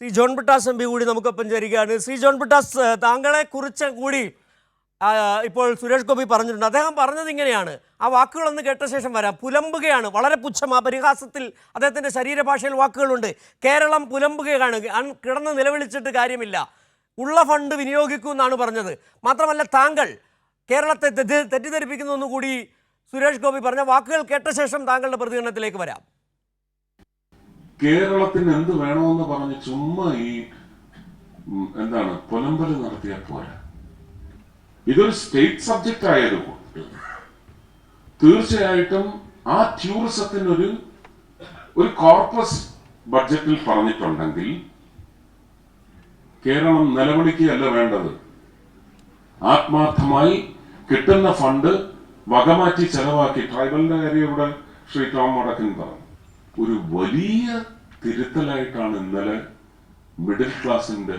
Shri John Brittas M P കൂടി നമുക്കൊപ്പം ചേരുകയാണ്. ശ്രീ ജോൺ ബ്രിട്ടാസ് താങ്കളെ കുറിച്ച് കൂടി ഇപ്പോൾ സുരേഷ് ഗോപി പറഞ്ഞിട്ടുണ്ട്. അദ്ദേഹം പറഞ്ഞത് ഇങ്ങനെയാണ്. ആ വാക്കുകളൊന്ന് കേട്ട ശേഷം വരാം. പുലമ്പുകയാണ്. വളരെ പുച്ഛം. ആ പരിഹാസത്തിൽ അദ്ദേഹത്തിന്റെ ശരീരഭാഷയിൽ വാക്കുകളുണ്ട്. കേരളം പുലമ്പുകയാണ്. കിടന്ന് നിലവിളിച്ചിട്ട് കാര്യമില്ല. ഉള്ള ഫണ്ട് വിനിയോഗിക്കൂ എന്നാണ് പറഞ്ഞത്. മാത്രമല്ല താങ്കൾ കേരളത്തെ തെറ്റി തെറ്റിദ്ധരിപ്പിക്കുന്നു കൂടി സുരേഷ് ഗോപി പറഞ്ഞ വാക്കുകൾ കേട്ട ശേഷം താങ്കളുടെ പ്രതികരണത്തിലേക്ക് വരാം. കേരളത്തിന് എന്ത് വേണമെന്ന് പറഞ്ഞ് ചുമ്മാ ഈ എന്താണ് പുലമ്പൽ നടത്തിയ പോരാ. ഇതൊരു സ്റ്റേറ്റ് സബ്ജക്റ്റ് ആയതുകൊണ്ട്. തീർച്ചയായിട്ടും ആ ടൂറിസത്തിനൊരു ഒരു കോർപ്പസ് ബഡ്ജറ്റിൽ പറഞ്ഞിട്ടുണ്ടെങ്കിൽ കേരളം നിലവിളിക്കുകയല്ല വേണ്ടത്. ആത്മാർത്ഥമായി കിട്ടുന്ന ഫണ്ട് വകമാറ്റി ചെലവാക്കി. ട്രൈബലിന്റെ കാര്യം ഇവിടെ ശ്രീ ടോം വടക്കൻ പറഞ്ഞു. ഒരു വലിയ തിരുത്തലായിട്ടാണ് ഇന്നലെ മിഡിൽ ക്ലാസിന്റെ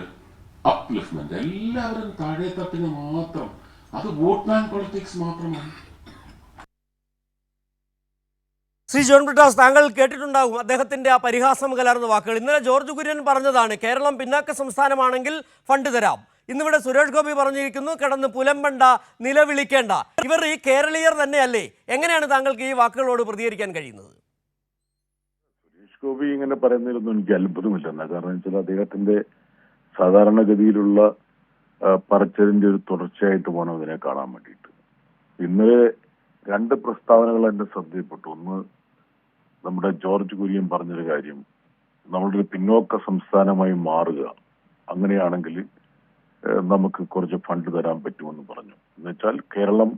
അപ്ലിഫ്റ്റ്മെന്റ് എല്ലാവരും താഴെ തട്ടിന് മാത്രം. അത് വോട്ട് ബാങ്ക് പൊളിറ്റിക്സ് മാത്രമാണ്. ശ്രീ ജോൺ ബ്രിട്ടാസ് താങ്കൾ കേട്ടിട്ടുണ്ടാകും അദ്ദേഹത്തിന്റെ ആ പരിഹാസം കലർന്ന വാക്കുകൾ. ഇന്നലെ ജോർജ് കുര്യൻ പറഞ്ഞതാണ് കേരളം പിന്നാക്ക സംസ്ഥാനമാണെങ്കിൽ ഫണ്ട് തരാം. ഇന്നിവിടെ സുരേഷ് ഗോപി പറഞ്ഞിരിക്കുന്നു കിടന്ന് പുലമ്പണ്ട നിലവിളിക്കേണ്ട. ഇവർ ഈ കേരളീയർ തന്നെയല്ലേ? എങ്ങനെയാണ് താങ്കൾക്ക് ഈ വാക്കുകളോട് പ്രതികരിക്കാൻ കഴിയുന്നത്? ഗോപി ഇങ്ങനെ പറയുന്നതിലൊന്നും എനിക്ക് അത്ഭുതമില്ല. എന്നാ കാരണം വെച്ചാൽ അദ്ദേഹത്തിന്റെ സാധാരണഗതിയിലുള്ള പറച്ചലിന്റെ ഒരു തുടർച്ചയായിട്ട് പോകണം ഇതിനെ കാണാൻ വേണ്ടിയിട്ട്. ഇന്നലെ രണ്ട് പ്രസ്താവനകൾ എന്റെ ശ്രദ്ധയിൽപ്പെട്ടു. ഒന്ന് നമ്മുടെ ജോർജ് കുര്യൻ പറഞ്ഞൊരു കാര്യം നമ്മളുടെ പിന്നോക്ക സംസ്ഥാനമായി മാറുക. അങ്ങനെയാണെങ്കിൽ നമുക്ക് കുറച്ച് ഫണ്ട് തരാൻ പറ്റുമെന്ന് പറഞ്ഞു. എന്നുവെച്ചാൽ കേരളം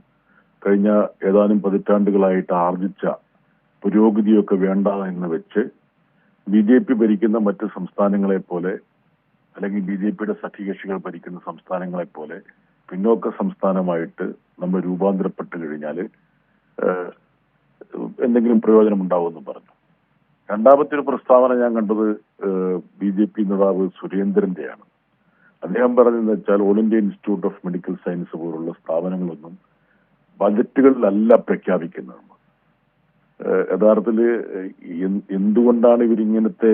കഴിഞ്ഞ ഏതാനും പതിറ്റാണ്ടുകളായിട്ട് ആർജിച്ച പുരോഗതിയൊക്കെ വേണ്ട എന്ന് വെച്ച് ബി ജെ പി ഭരിക്കുന്ന മറ്റ് സംസ്ഥാനങ്ങളെ പോലെ അല്ലെങ്കിൽ ബി ജെ പിയുടെ സഖ്യകക്ഷികൾ ഭരിക്കുന്ന സംസ്ഥാനങ്ങളെ പോലെ പിന്നോക്ക സംസ്ഥാനമായിട്ട് നമ്മൾ രൂപാന്തരപ്പെട്ട് കഴിഞ്ഞാൽ എന്തെങ്കിലും പ്രയോജനം ഉണ്ടാവുമെന്ന് പറഞ്ഞു. രണ്ടാമത്തെ ഒരു പ്രസ്താവന ഞാൻ കണ്ടത് ബി ജെ പി നേതാവ് സുരേന്ദ്രന്റെയാണ് അദ്ദേഹം പറഞ്ഞതെന്ന് വെച്ചാൽ All India Institute of Medical Science പോലുള്ള സ്ഥാപനങ്ങളൊന്നും ബജറ്റുകളിലല്ല പ്രഖ്യാപിക്കുന്നത്. ഏഹ് യഥാർത്ഥത്തിൽ എന്തുകൊണ്ടാണ് ഇവരിങ്ങനത്തെ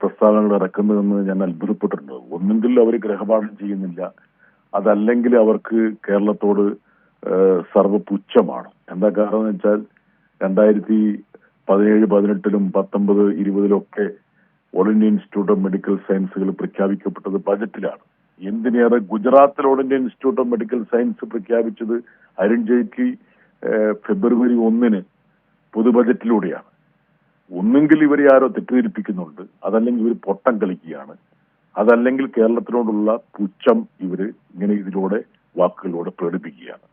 പ്രസ്താവനകൾ ഇറക്കുന്നതെന്ന് ഞാൻ അത്ഭുതപ്പെട്ടിട്ടുണ്ട്. ഒന്നെങ്കിൽ അവർ ഗ്രഹപാഠം ചെയ്യുന്നില്ല. അതല്ലെങ്കിൽ അവർക്ക് കേരളത്തോട് സർവപുച്ഛമാണ് എന്താ കാരണം എന്ന് വെച്ചാൽ രണ്ടായിരത്തി പതിനേഴ് പതിനെട്ടിലും പത്തൊമ്പത് ഇരുപതിലൊക്കെ All India Institute of Medical സയൻസുകൾ പ്രഖ്യാപിക്കപ്പെട്ടത് ബജറ്റിലാണ്. എന്തിനേറെ ഗുജറാത്തിൽ All India Institute of Medical Science പ്രഖ്യാപിച്ചത് അരുൺ ജെയ്റ്റ്ലി ഫെബ്രുവരി ഒന്നിന് പൊതു ബജറ്റിലൂടെയാണ് ഒന്നെങ്കിൽ ഇവരെ ആരോ തെറ്റിദ്ധരിപ്പിക്കുന്നുണ്ട്. അതല്ലെങ്കിൽ ഇവർ പൊട്ടം കളിക്കുകയാണ്. അതല്ലെങ്കിൽ കേരളത്തിനോടുള്ള പുച്ഛം ഇവർ ഇങ്ങനെ ഇതിലൂടെ വാക്കുകളിലൂടെ പ്രകടിപ്പിക്കുകയാണ്.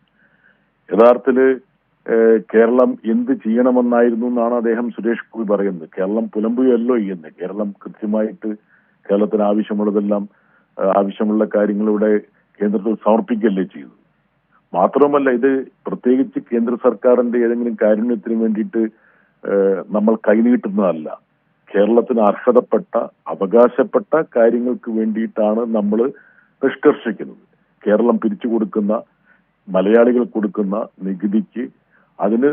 യഥാർത്ഥത്തിൽ കേരളം എന്ത് ചെയ്യണമെന്നായിരുന്നു എന്നാണ് അദ്ദേഹം സുരേഷ് ഗോപി പറയുന്നത്. കേരളം പുലമ്പുകയല്ലോ ചെയ്യുന്നത് കേരളം കൃത്യമായിട്ട് കേരളത്തിന് ആവശ്യമുള്ളതെല്ലാം ആവശ്യമുള്ള കാര്യങ്ങൾ ഇവിടെ കേന്ദ്രത്തിൽ സമർപ്പിക്കുകയല്ലേ ചെയ്തത്. മാത്രമല്ല ഇത് പ്രത്യേകിച്ച് കേന്ദ്ര സർക്കാരിന്റെ ഏതെങ്കിലും കാരുണ്യത്തിന് വേണ്ടിയിട്ട് നമ്മൾ കൈനീട്ടുന്നതല്ല. കേരളത്തിന് അർഹതപ്പെട്ട അവകാശപ്പെട്ട കാര്യങ്ങൾക്ക് വേണ്ടിയിട്ടാണ് നമ്മൾ നിഷ്കർഷിക്കുന്നത്. കേരളം പിരിച്ചു കൊടുക്കുന്ന മലയാളികൾ കൊടുക്കുന്ന നികുതിക്ക് അതിന്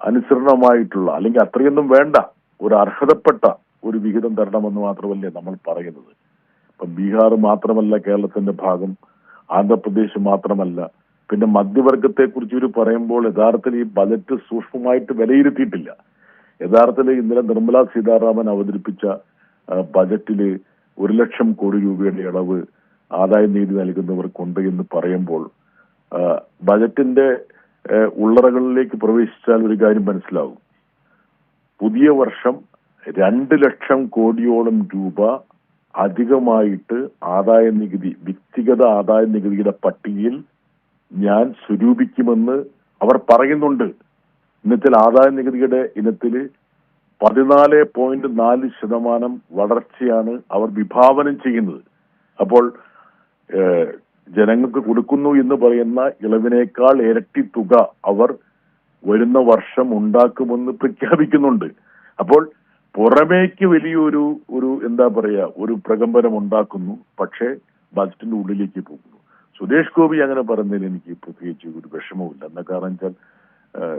അനുസരണമായിട്ടുള്ള അല്ലെങ്കിൽ അത്രയൊന്നും വേണ്ട ഒരു അർഹതപ്പെട്ട ഒരു വിഹിതം തരണമെന്ന് മാത്രമല്ലേ നമ്മൾ പറയുന്നത്. ഇപ്പം ബീഹാർ മാത്രമല്ല കേരളത്തിന്റെ ഭാഗം ആന്ധ്രാപ്രദേശ് മാത്രമല്ല പിന്നെ മധ്യവർഗത്തെ കുറിച്ച് ഇവർ പറയുമ്പോൾ യഥാർത്ഥത്തിൽ ഈ ബജറ്റ് സൂക്ഷ്മമായിട്ട് വിലയിരുത്തിയിട്ടില്ല. യഥാർത്ഥത്തിൽ ഇന്നലെ നിർമ്മലാ സീതാരാമൻ അവതരിപ്പിച്ച ബജറ്റിൽ ഒരു ലക്ഷം കോടി രൂപയുടെ ഇളവ് ആദായ നികുതി നൽകുന്നവർക്കുണ്ട് എന്ന് പറയുമ്പോൾ ബജറ്റിന്റെ ഉള്ളറകളിലേക്ക് പ്രവേശിച്ചാൽ ഒരു കാര്യം മനസ്സിലാവും. പുതിയ വർഷം രണ്ട് ലക്ഷം കോടിയോളം രൂപ അധികമായിട്ട് ആദായ നികുതി വ്യക്തിഗത ആദായ നികുതിയുടെ പട്ടികയിൽ ഞാൻ സ്വരൂപിക്കുമെന്ന് അവർ പറയുന്നുണ്ട്. ഇന്നത്തിൽ ആദായ നികുതിയുടെ ഇനത്തിൽ പതിനാല് പോയിന്റ് നാല് ശതമാനം വളർച്ചയാണ് അവർ വിഭാവനം ചെയ്യുന്നത്. അപ്പോൾ ജനങ്ങൾക്ക് കൊടുക്കുന്നു എന്ന് പറയുന്ന ഇളവിനേക്കാൾ ഇരട്ടി തുക അവർ വരുന്ന വർഷം ഉണ്ടാക്കുമെന്ന് പ്രഖ്യാപിക്കുന്നുണ്ട്. അപ്പോൾ പുറമേക്ക് വലിയൊരു ഒരു എന്താ പറയാ ഒരു പ്രകമ്പനം ഉണ്ടാക്കുന്നു. പക്ഷേ ബജറ്റിന്റെ ഉള്ളിലേക്ക് പോകുന്നു. സുരേഷ് ഗോപി അങ്ങനെ പറഞ്ഞതിൽ എനിക്ക് പ്രത്യേകിച്ച് ഒരു വിഷമവുമില്ല. എന്ന കാരണം വെച്ചാൽ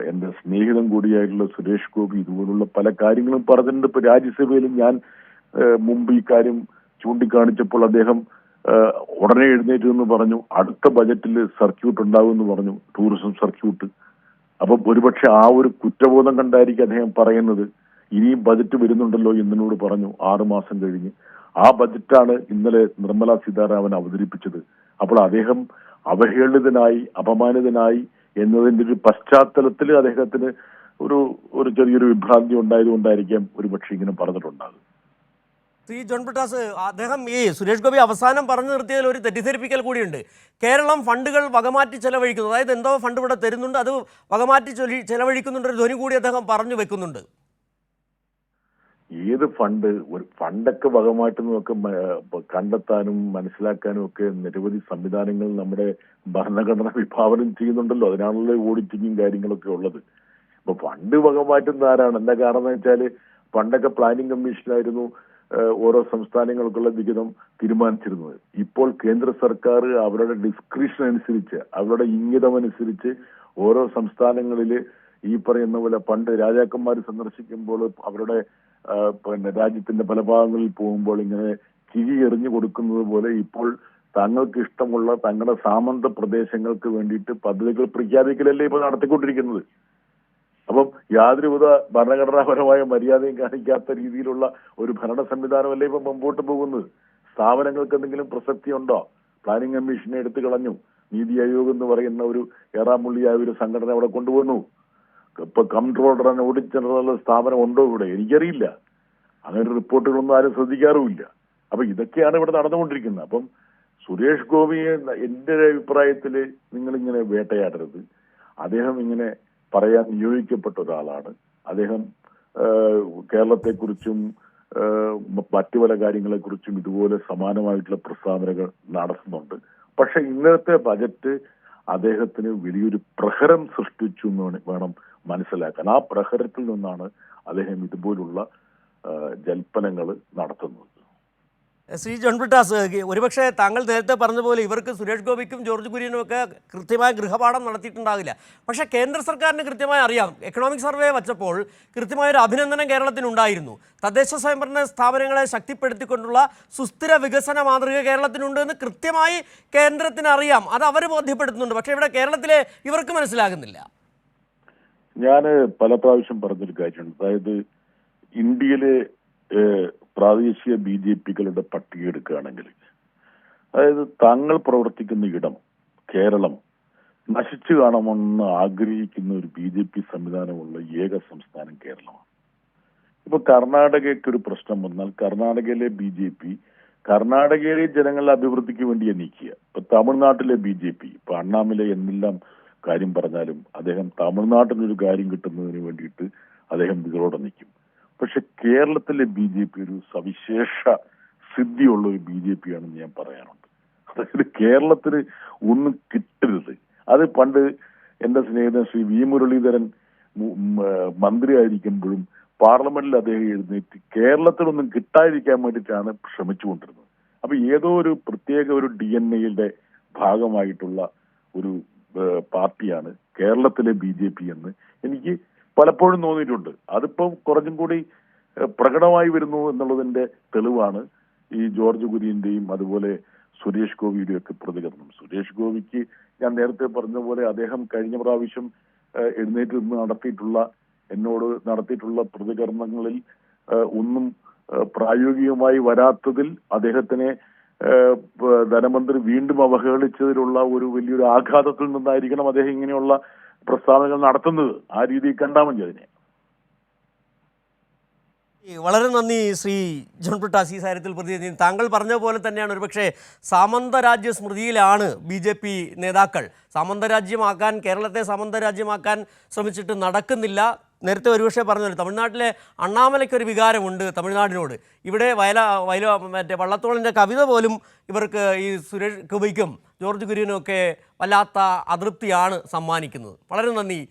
എന്റെ സ്നേഹിതം കൂടിയായിട്ടുള്ള സുരേഷ് ഗോപി ഇതുപോലുള്ള പല കാര്യങ്ങളും പറഞ്ഞിട്ടുണ്ട്. ഇപ്പൊ രാജ്യസഭയിലും ഞാൻ മുമ്പ് ഈ കാര്യം ചൂണ്ടിക്കാണിച്ചപ്പോൾ അദ്ദേഹം ഉടനെ എഴുന്നേറ്റ് എന്ന് പറഞ്ഞു. അടുത്ത ബജറ്റിൽ സർക്യൂട്ട് ഉണ്ടാവും എന്ന് പറഞ്ഞു. Tourism circuit. അപ്പം ഒരുപക്ഷെ ആ ഒരു കുറ്റബോധം കണ്ടായിരിക്കും അദ്ദേഹം പറയുന്നത്. ഇനിയും ബജറ്റ് വരുന്നുണ്ടല്ലോ എന്നോട് പറഞ്ഞു ആറുമാസം കഴിഞ്ഞ്. ആ ബജറ്റാണ് ഇന്നലെ നിർമ്മല സീതാരാമൻ അവതരിപ്പിച്ചത്. അപ്പോൾ അദ്ദേഹം അവഹേളിതനായി അപമാനിതനായി എന്നതിന്റെ ഒരു പശ്ചാത്തലത്തിൽ അദ്ദേഹത്തിന് ഒരു ഒരു ചെറിയൊരു വിഭ്രാന്തി ഉണ്ടായതുകൊണ്ടായിരിക്കാം ഒരുപക്ഷെ ഇങ്ങനെ പറഞ്ഞിട്ടുണ്ടാകും. ശ്രീ ജോൺ പ്രട്ടാസ് അദ്ദേഹം ഈ സുരേഷ് ഗോപി അവസാനം പറഞ്ഞു നിർത്തിയതിൽ ഒരു തെറ്റിദ്ധരിപ്പിക്കൽ കൂടിയുണ്ട്. കേരളം ഫണ്ടുകൾ വകമാറ്റി ചെലവഴിക്കുന്നു. അതായത് എന്തോ ഫണ്ട് ഇവിടെ തരുന്നുണ്ട് അത് വകമാറ്റി ചെലവഴിക്കുന്നുണ്ട് ഒരു ധ്വനി കൂടി അദ്ദേഹം പറഞ്ഞു വെക്കുന്നുണ്ട്. ഏത് ഫണ്ട് ഒരു ഫണ്ടൊക്കെ ഭാഗമായിട്ട് നമുക്ക് കണ്ടെത്താനും മനസ്സിലാക്കാനും ഒക്കെ നിരവധി സംവിധാനങ്ങൾ നമ്മുടെ ഭരണഘടന വിഭാവനം ചെയ്യുന്നുണ്ടല്ലോ. അതിനാണല്ലോ ഓഡിറ്റിങ്ങും കാര്യങ്ങളൊക്കെ ഉള്ളത്. ഇപ്പൊ ഫണ്ട് വകമാറ്റുന്ന ആരാണ്? എന്താ കാരണം വെച്ചാൽ പണ്ടൊക്കെ പ്ലാനിംഗ് കമ്മീഷനായിരുന്നു ഓരോ സംസ്ഥാനങ്ങൾക്കുള്ള വിഹിതം തീരുമാനിച്ചിരുന്നത്. ഇപ്പോൾ കേന്ദ്ര സർക്കാർ അവരുടെ ഡിസ്ക്രിപ്ഷൻ അനുസരിച്ച് അവരുടെ ഇംഗിതം അനുസരിച്ച് ഓരോ സംസ്ഥാനങ്ങളിൽ ഈ പറയുന്ന പോലെ പണ്ട് രാജാക്കന്മാർ സന്ദർശിക്കുമ്പോൾ അവരുടെ പിന്നെ രാജ്യത്തിന്റെ പല ഭാഗങ്ങളിൽ പോകുമ്പോൾ ഇങ്ങനെ കിഴി എറിഞ്ഞു കൊടുക്കുന്നത് പോലെ ഇപ്പോൾ തങ്ങൾക്ക് ഇഷ്ടമുള്ള തങ്ങളുടെ സാമന്ത പ്രദേശങ്ങൾക്ക് വേണ്ടിയിട്ട് പദ്ധതികൾ പ്രഖ്യാപിക്കലല്ലേ ഇപ്പൊ നടത്തിക്കൊണ്ടിരിക്കുന്നത്? അപ്പം യാതൊരുവിധ ഭരണഘടനാപരമായ മര്യാദയും കാണിക്കാത്ത രീതിയിലുള്ള ഒരു ഭരണ സംവിധാനമല്ലേ ഇപ്പൊ മുമ്പോട്ട് പോകുന്നത്? സ്ഥാപനങ്ങൾക്ക് എന്തെങ്കിലും പ്രസക്തി ഉണ്ടോ പ്ലാനിംഗ് കമ്മീഷനെ എടുത്തു കളഞ്ഞു. നീതി ആയോഗ് എന്ന് പറയുന്ന ഒരു ഏറാമുള്ളിയായ ഒരു സംഘടന അവിടെ കൊണ്ടുവന്നു. ഇപ്പൊ കൺട്രോൾ ആൻഡ് ഓഡിറ്റ് ജനറൽ സ്ഥാപനം ഉണ്ടോ ഇവിടെ? എനിക്കറിയില്ല. അങ്ങനെ റിപ്പോർട്ടുകളൊന്നും ആരും ശ്രദ്ധിക്കാറുമില്ല. അപ്പൊ ഇതൊക്കെയാണ് ഇവിടെ നടന്നുകൊണ്ടിരിക്കുന്നത്. അപ്പം സുരേഷ് ഗോപിയെ എന്റെ നിങ്ങൾ ഇങ്ങനെ വേട്ടയാടരുത്. അദ്ദേഹം ഇങ്ങനെ പറയാൻ നിയോഗിക്കപ്പെട്ട ഒരാളാണ്. അദ്ദേഹം കേരളത്തെക്കുറിച്ചും മറ്റു പല കാര്യങ്ങളെക്കുറിച്ചും ഇതുപോലെ സമാനമായിട്ടുള്ള പ്രസ്താവനകൾ നടത്തുന്നുണ്ട്. പക്ഷെ ഇന്നത്തെ ബജറ്റ് അദ്ദേഹത്തിന് വലിയൊരു പ്രഹരം സൃഷ്ടിച്ചു എന്ന് വേണം മനസ്സിലാക്കാൻ. ആ പ്രഹരത്തിൽ നിന്നാണ് അദ്ദേഹം ഇതുപോലുള്ള ജൽപ്പനങ്ങൾ നടത്തുന്നത്. ശ്രീ ജോൺപിട്ടാസ് ഒരുപക്ഷെ താങ്കൾ നേരത്തെ പറഞ്ഞ പോലെ ഇവർക്ക് സുരേഷ് ഗോപിക്കും ജോർജ് കുര്യനും ഒക്കെ കൃത്യമായ ഗൃഹപാഠം നടത്തിയിട്ടുണ്ടാകില്ല. പക്ഷെ കേന്ദ്ര സർക്കാരിന് കൃത്യമായി അറിയാം. എക്കണോമിക് സർവേ വച്ചപ്പോൾ കൃത്യമായ ഒരു അഭിനന്ദനം കേരളത്തിനുണ്ടായിരുന്നു. തദ്ദേശ സ്വയംഭരണ സ്ഥാപനങ്ങളെ ശക്തിപ്പെടുത്തിക്കൊണ്ടുള്ള സുസ്ഥിര വികസന മാതൃക കേരളത്തിനുണ്ട് എന്ന് കൃത്യമായി കേന്ദ്രത്തിന് അറിയാം. അത് അവർ ബോധ്യപ്പെടുത്തുന്നുണ്ട്. പക്ഷേ ഇവിടെ കേരളത്തിലെ ഇവർക്ക് മനസ്സിലാകുന്നില്ല. ഞാൻ പല പ്രാവശ്യം പറഞ്ഞൊരു കാര്യമുണ്ട്. അതായത് ഇന്ത്യയിലെ പ്രാദേശിക ബി ജെ പികളുടെ പട്ടിക എടുക്കുകയാണെങ്കിൽ അതായത് താങ്കൾ പ്രവർത്തിക്കുന്ന ഇടം കേരളം നശിച്ചു കാണണമെന്ന് ആഗ്രഹിക്കുന്ന ഒരു ബി ജെ പി സംവിധാനമുള്ള ഏക സംസ്ഥാനം കേരളമാണ്. ഇപ്പൊ കർണാടകയ്ക്ക് ഒരു പ്രശ്നം വന്നാൽ കർണാടകയിലെ ബി ജെ പി കർണാടകയിലെ ജനങ്ങളുടെ അഭിവൃദ്ധിക്ക് വേണ്ടിയാണ് നീക്കുക ഇപ്പൊ തമിഴ്നാട്ടിലെ ബി ജെ പി ഇപ്പൊ അണ്ണാമിലെ എന്നെല്ലാം കാര്യം പറഞ്ഞാലും അദ്ദേഹം തമിഴ്നാട്ടിൽ ഒരു കാര്യം കിട്ടുന്നതിന് വേണ്ടിയിട്ട് അദ്ദേഹം ഇതിലൂടെ നിൽക്കും. പക്ഷെ കേരളത്തിലെ ബി ജെ പി ഒരു സവിശേഷ സിദ്ധിയുള്ള ഒരു ബി ജെ പി ആണെന്ന് ഞാൻ പറയാറുണ്ട് അതായത് കേരളത്തിന് ഒന്നും കിട്ടരുത്. അത് പണ്ട് എന്റെ സ്നേഹിതൻ ശ്രീ വി മുരളീധരൻ മന്ത്രിയായിരിക്കുമ്പോഴും പാർലമെന്റിൽ അദ്ദേഹം എഴുന്നേറ്റ് കേരളത്തിലൊന്നും കിട്ടാതിരിക്കാൻ വേണ്ടിയിട്ടാണ് ശ്രമിച്ചുകൊണ്ടിരുന്നത്. അപ്പൊ ഏതോ ഒരു പ്രത്യേക ഒരു ഡി എൻ എയുടെ ഭാഗമായിട്ടുള്ള ഒരു പാർട്ടിയാണ്. കേരളത്തിലെ ബി ജെ പി എന്ന് എനിക്ക് പലപ്പോഴും തോന്നിയിട്ടുണ്ട്. അതിപ്പം കുറച്ചും കൂടി പ്രകടമായി വരുന്നു എന്നുള്ളതിന്റെ തെളിവാണ് ഈ ജോർജ് കുര്യന്റെയും അതുപോലെ സുരേഷ് ഗോപിയുടെയും ഒക്കെ പ്രതികരണം. സുരേഷ് ഗോപിക്ക് ഞാൻ നേരത്തെ പറഞ്ഞ പോലെ അദ്ദേഹം കഴിഞ്ഞ പ്രാവശ്യം എഴുന്നേറ്റ് നിന്ന് നടത്തിയിട്ടുള്ള എന്നോട് നടത്തിയിട്ടുള്ള പ്രതികരണങ്ങളിൽ ഒന്നും പ്രായോഗികമായി വരാത്തതിൽ അദ്ദേഹത്തിനെ ധനമന്ത്രി വീണ്ടും അവഹേളിച്ചതിലുള്ള ഒരു വലിയൊരു ആഘാതത്തിൽ നിന്നായിരിക്കണം അദ്ദേഹം ഇങ്ങനെയുള്ള പ്രസ്താവനകൾ നടത്തുന്നത്. ആ രീതിയിൽ കണ്ടാൽ മതി അതിനെ. വളരെ നന്ദി ശ്രീ ജോൺ ബ്രിട്ടാസ് ഈ കാര്യത്തിൽ പ്രതിനിധി. താങ്കൾ പറഞ്ഞ പോലെ തന്നെയാണ് ഒരുപക്ഷെ സാമന്തരാജ്യ സ്മൃതിയിലാണ് ബി ജെ പി നേതാക്കൾ. സാമന്തരാജ്യമാക്കാൻ കേരളത്തെ സാമന്തരാജ്യമാക്കാൻ ശ്രമിച്ചിട്ട് നടക്കുന്നില്ല. നേരത്തെ ഒരുപക്ഷെ പറഞ്ഞല്ലോ തമിഴ്നാട്ടിലെ അണ്ണാമലയ്ക്കൊരു വികാരമുണ്ട് തമിഴ്നാടിനോട്. ഇവിടെ വയല വയല മറ്റേ വള്ളത്തോളിന്റെ കവിത പോലും ഇവർക്ക് ഈ സുരേഷ് ഗോപിക്കും ജോർജ് കുര്യനും ഒക്കെ വല്ലാത്ത അതൃപ്തിയാണ് സമ്മാനിക്കുന്നത്. വളരെ നന്ദി.